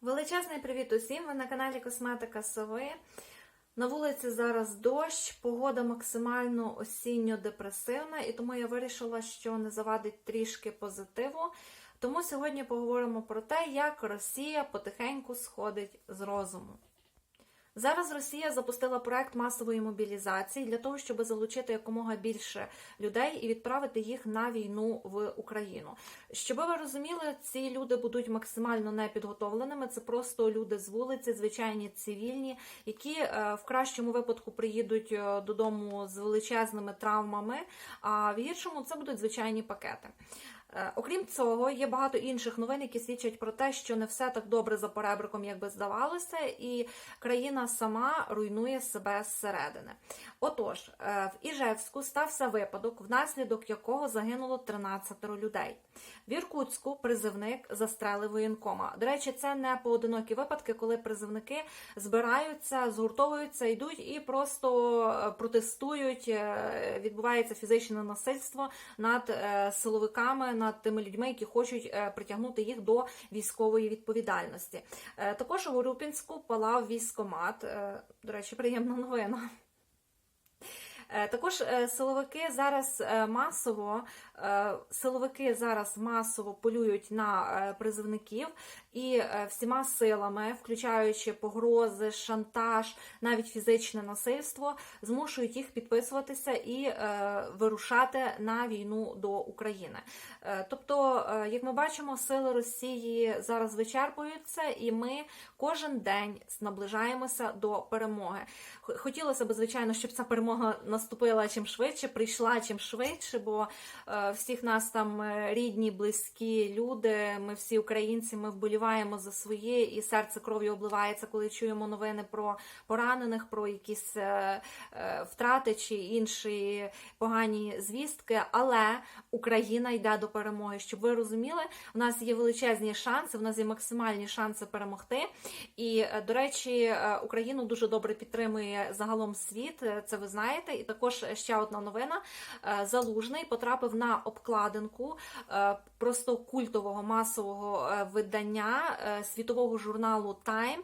Величезний привіт усім! Ви на каналі Косметика Сови. На вулиці зараз дощ, погода максимально осінньо-депресивна, і тому я вирішила, що не завадить трішки позитиву. Тому сьогодні поговоримо про те, як Росія потихеньку сходить з розуму. Зараз Росія запустила проект масової мобілізації для того, щоб залучити якомога більше людей і відправити їх на війну в Україну. Щоб ви розуміли, ці люди будуть максимально непідготовленими. Це просто люди з вулиці, звичайні цивільні, які е, в кращому випадку приїдуть е, додому з величезними травмами, а в гіршому це будуть звичайні пакети. Е, Окрім цього, є багато інших новин, які свідчать про те, що не все так добре за поребриком, як би здавалося, і країна сама руйнує себе зсередини. Отож, е, в Іжевську стався випадок, внаслідок якого загинуло 13 людей. В Іркутську призивник застрелив воєнкома. До речі, це не поодинокі випадки, коли призивники збираються, згуртовуються, йдуть і просто е, протестують. Відбувається фізичне насильство над силовиками, над тими людьми, які хочуть е, притягнути їх до військової відповідальності. Е, Також у Урюпінську палав військомат. Е, До речі, приємна новина. Е, Також е, силовики зараз е, масово силовики зараз масово полюють на призовників і всіма силами, включаючи погрози, шантаж, навіть фізичне насильство, змушують їх підписуватися і вирушати на війну до України. Тобто, як ми бачимо, сили Росії зараз вичерпуються, і ми кожен день наближаємося до перемоги. Хотілося б, звичайно, щоб ця перемога наступила чим швидше, прийшла чим швидше, бо е, всіх нас там е, рідні, близькі люди. Ми всі українці, ми вболіваємо за своє, і серце кров'ю обливається, коли чуємо новини про поранених, про якісь е, втрати чи інші погані звістки. Але Україна йде до перемоги. Щоб ви розуміли, у нас є величезні шанси, у нас є максимальні шанси перемогти. І, до речі, Україну дуже добре підтримує загалом світ. Це ви знаєте. Також ще одна новина: Е, Залужний потрапив на обкладинку е, просто культового масового е, видання світового журналу Time,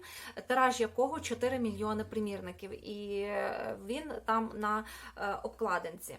тираж якого 4 мільйони примірників. І він там на обкладинці.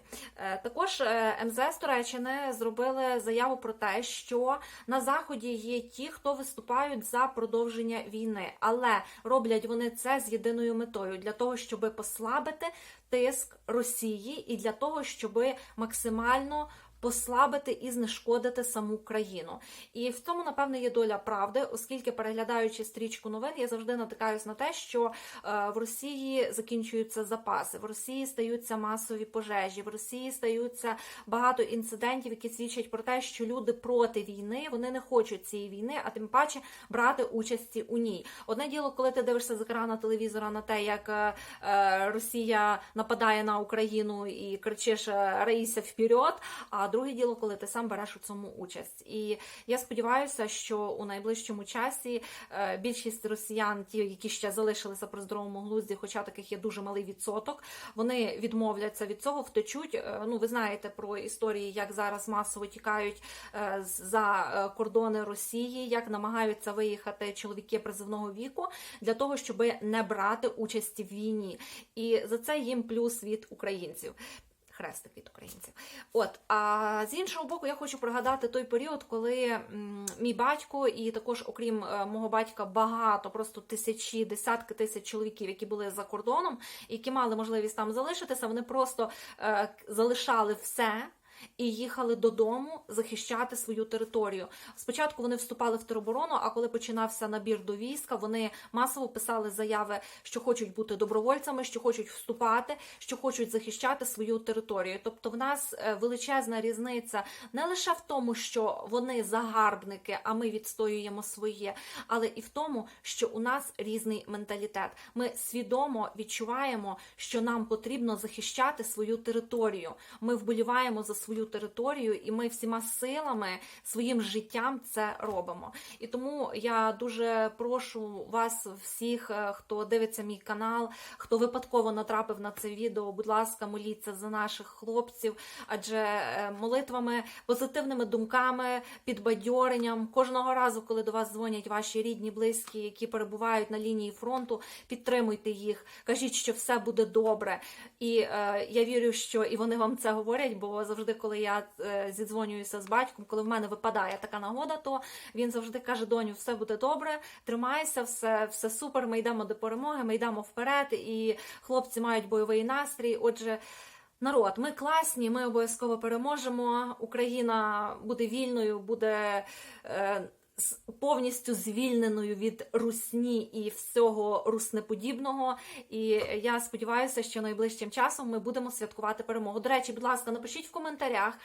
Також МЗС Туреччини зробили заяву про те, що на заході є ті, хто виступають за продовження війни, але роблять вони це з єдиною метою для того, щоб послабити тиск Росії, і для того, щоб максимально послабити і знешкодити саму країну. І в цьому, напевне, є доля правди, оскільки, переглядаючи стрічку новин, я завжди натикаюсь на те, що е, в Росії закінчуються запаси, в Росії стаються масові пожежі, в Росії стаються багато інцидентів, які свідчать про те, що люди проти війни вони не хочуть цієї війни, а тим паче брати участі у ній. Одне діло, коли ти дивишся з екрана телевізора на те, як е, е, Росія нападає на Україну і кричиш Раїся вперед. А друге діло, коли ти сам береш у цьому участь. І я сподіваюся, що у найближчому часі е, більшість росіян, ті, які ще залишилися при здоровому глузді, хоча таких є дуже малий відсоток, вони відмовляться від цього, втечуть. Е, Ну, ви знаєте про історії, як зараз масово тікають е, за кордони Росії, як намагаються виїхати чоловіки призивного віку для того, щоб не брати участі в війні. І за це їм плюс від українців. Хрестик від українців. От, а з іншого боку, я хочу пригадати той період, коли мій батько, і також, окрім е, мого батька, багато, просто тисячі, десятки тисяч чоловіків, які були за кордоном, які мали можливість там залишитися, вони просто е, залишали все. І їхали додому захищати свою територію. Спочатку вони вступали в тероборону, а коли починався набір до війська, вони масово писали заяви, що хочуть бути добровольцями, що хочуть вступати, що хочуть захищати свою територію. Тобто, в нас е, величезна різниця не лише в тому, що вони загарбники, а ми відстоюємо своє, але і в тому, що у нас різний менталітет. Ми свідомо відчуваємо, що нам потрібно захищати свою територію. Ми вболіваємо за свою територію, і ми всіма силами, своїм життям це робимо. І тому я дуже прошу вас, всіх, е, хто дивиться мій канал, хто випадково натрапив на це відео, будь ласка, моліться за наших хлопців, адже е, молитвами, позитивними думками, підбадьоренням кожного разу, коли до вас дзвонять ваші рідні, близькі, які перебувають на лінії фронту, підтримуйте їх, кажіть, що все буде добре. І е, я вірю, що і вони вам це говорять, бо завжди, коли я е, зідзвонююся з батьком, коли в мене випадає така нагода, то він завжди каже: доню, все буде добре, тримайся, все, все супер. Ми йдемо до перемоги, ми йдемо вперед, і хлопці мають бойовий настрій. Отже. Народ, ми класні, ми обов'язково переможемо. Україна буде вільною, буде е, повністю звільненою від русні і всього руснеподібного. І я сподіваюся, що найближчим часом ми будемо святкувати перемогу. До речі, будь ласка, напишіть в коментарях,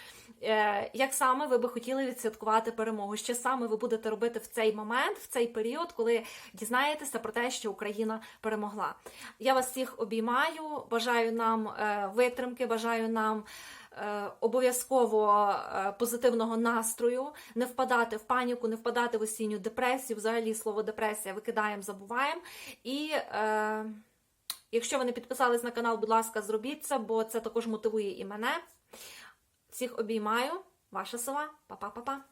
е, як саме ви би хотіли відсвяткувати перемогу. Що саме ви будете робити в цей момент, в цей період, коли дізнаєтеся про те, що Україна перемогла. Я вас всіх обіймаю, бажаю нам е, витримки, бажаю нам. Е, Обов'язково е, позитивного настрою, не впадати в паніку, не впадати в осінню депресію. Взагалі слово депресія викидаємо, забуваємо. І е, якщо ви не підписались на канал, будь ласка, зробіть це, бо це також мотивує і мене. Всіх обіймаю. Ваша сова. Па-па-па-па.